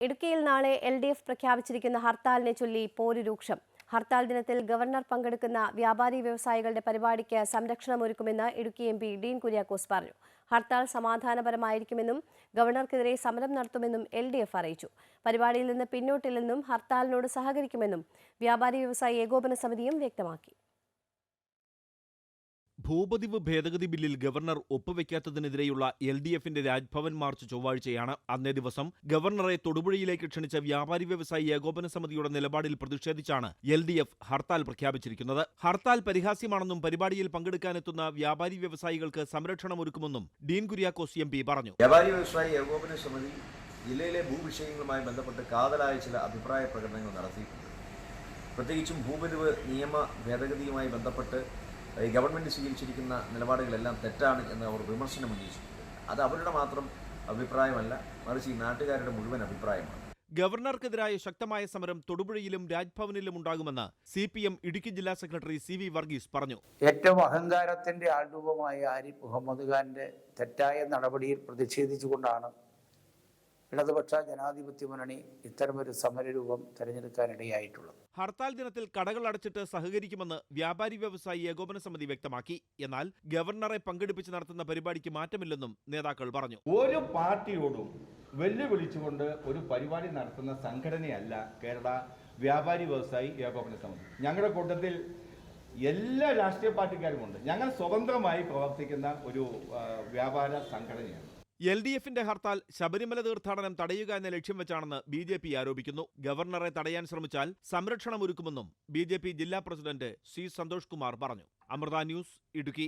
ഇടുക്കിയിൽ നാളെ L D F പ്രഖ്യാപിച്ചിരിക്കുന്ന ഹർത്താലിനെ ചൊല്ലി പോര് രൂക്ഷം. ഹർത്താൽ ദിനത്തിൽ ഗവർണർ പങ്കെടുക്കുന്ന വ്യാപാരി വ്യവസായികളുടെ പരിപാടിക്ക് സംരക്ഷണം സംരക്ഷണമൊരുക്കുമെന്ന് ഇടുക്കി എം പി ഡീൻ കുര്യാക്കോസ് പറഞ്ഞു. ഹർത്താൽ സമാധാനപരമായിരിക്കുമെന്നും ഗവർണർക്കെതിരെ സമരം നടത്തുമെന്നും എൽ ഡി എഫ് അറിയിച്ചു. പരിപാടിയിൽ നിന്ന് പിന്നോട്ടില്ലെന്നും ഹർത്താലിനോട് സഹകരിക്കുമെന്നും വ്യാപാരി വ്യവസായി ഏകോപന സമിതിയും വ്യക്തമാക്കി. ഭൂപതിവ് ഭേദഗതി ബില്ലിൽ ഗവർണർ ഒപ്പുവെക്കാത്തതിനെതിരെയുള്ള എൽ ഡി എഫിന്റെ രാജ്ഭവൻ മാർച്ച് ചൊവ്വാഴ്ചയാണ് അന്നേ ദിവസം ഗവർണറെ തൊടുപുഴയിലേക്ക് ക്ഷണിച്ച വ്യാപാരി വ്യവസായി ഏകോപന സമിതിയുടെ നിലപാടിൽ പ്രതിഷേധിച്ചാണ് എൽ ഡി എഫ് ഹർത്താൽ പ്രഖ്യാപിച്ചിരിക്കുന്നത്. ഹർത്താൽ പരിഹാസ്യമാണെന്നും പരിപാടിയിൽ പങ്കെടുക്കാനെത്തുന്ന വ്യാപാരി വ്യവസായികൾക്ക് സംരക്ഷണം ഒരുക്കുമെന്നും ഡീൻ കുര്യാക്കോസ് എം പി പറഞ്ഞു. വ്യാപാരി വ്യവസായി ഏകോപന സമിതി ജില്ലയിലെ ഭൂവിഷയങ്ങളുമായി ബന്ധപ്പെട്ട് കാതലായ ചില അഭിപ്രായ പ്രകടനങ്ങൾ നടത്തിയിട്ടുണ്ട്. പ്രത്യേകിച്ചും ഭൂപരിവ് നിയമ ഭേദഗതിയുമായി ബന്ധപ്പെട്ട് ഈ ഗവൺമെന്റ് സ്വീകരിച്ചിരിക്കുന്ന നിലപാടുകളെല്ലാം തെറ്റാണ് എന്ന് അവർ വിമർശനം ഉന്നയിച്ചിട്ടുണ്ട്. അത് അവരുടെ മാത്രം അഭിപ്രായമല്ല മറിച്ച് ഈ നാട്ടുകാരുടെ മുഴുവൻ അഭിപ്രായമാണ്. ഗവർണർക്കെതിരായ ശക്തമായ സമരം തൊടുപുഴയിലും രാജ്ഭവനിലും ഉണ്ടാകുമെന്ന് സി പി എം ഇടുക്കി ജില്ലാ സെക്രട്ടറി സി വി വർഗീസ് പറഞ്ഞു. ഏറ്റവും അഹങ്കാരത്തിന്റെ ആൾരൂപമായ ആരിഫ് മുഹമ്മദ് ഖാന്റെ തെറ്റായ നടപടിയിൽ പ്രതിഷേധിച്ചുകൊണ്ടാണ് ഇടതുപക്ഷ ജനാധിപത്യ മുന്നണി ഇത്തരമൊരു സമരരൂപം തെരഞ്ഞെടുക്കാനിടയായിട്ടുള്ളത്. ഹർത്താൽ ദിനത്തിൽ കടകൾ അടച്ചിട്ട് സഹകരിക്കുമെന്ന് വ്യാപാരി വ്യവസായി ഏകോപന സമിതി വ്യക്തമാക്കി. എന്നാൽ ഗവർണറെ പങ്കെടുപ്പിച്ച് നടത്തുന്ന പരിപാടിക്ക് മാറ്റമില്ലെന്നും നേതാക്കൾ പറഞ്ഞു. ഒരു പാർട്ടിയോടും വെല്ലുവിളിച്ചുകൊണ്ട് ഒരു പരിപാടി നടത്തുന്ന സംഘടനയല്ല കേരള വ്യാപാരി വ്യവസായി ഏകോപന സമിതി. ഞങ്ങളുടെ കൂട്ടത്തിൽ എല്ലാ രാഷ്ട്രീയ പാർട്ടിക്കാരും ഉണ്ട് ഞങ്ങൾ സ്വതന്ത്രമായി പ്രവർത്തിക്കുന്ന ഒരു വ്യാപാര സംഘടനയാണ്. എൽ ഡി എഫിന്റെ ഹർത്താൽ ശബരിമല തീർത്ഥാടനം തടയുക എന്ന ലക്ഷ്യം വെച്ചാണെന്ന് ബി ജെ പി ആരോപിക്കുന്നു. ഗവർണറെ തടയാൻ ശ്രമിച്ചാൽ സംരക്ഷണം ഒരുക്കുമെന്നും ബി ജെ പി ജില്ലാ പ്രസിഡന്റ് സി സന്തോഷ് കുമാർ പറഞ്ഞു. അമൃത ന്യൂസ് ഇടുക്കി.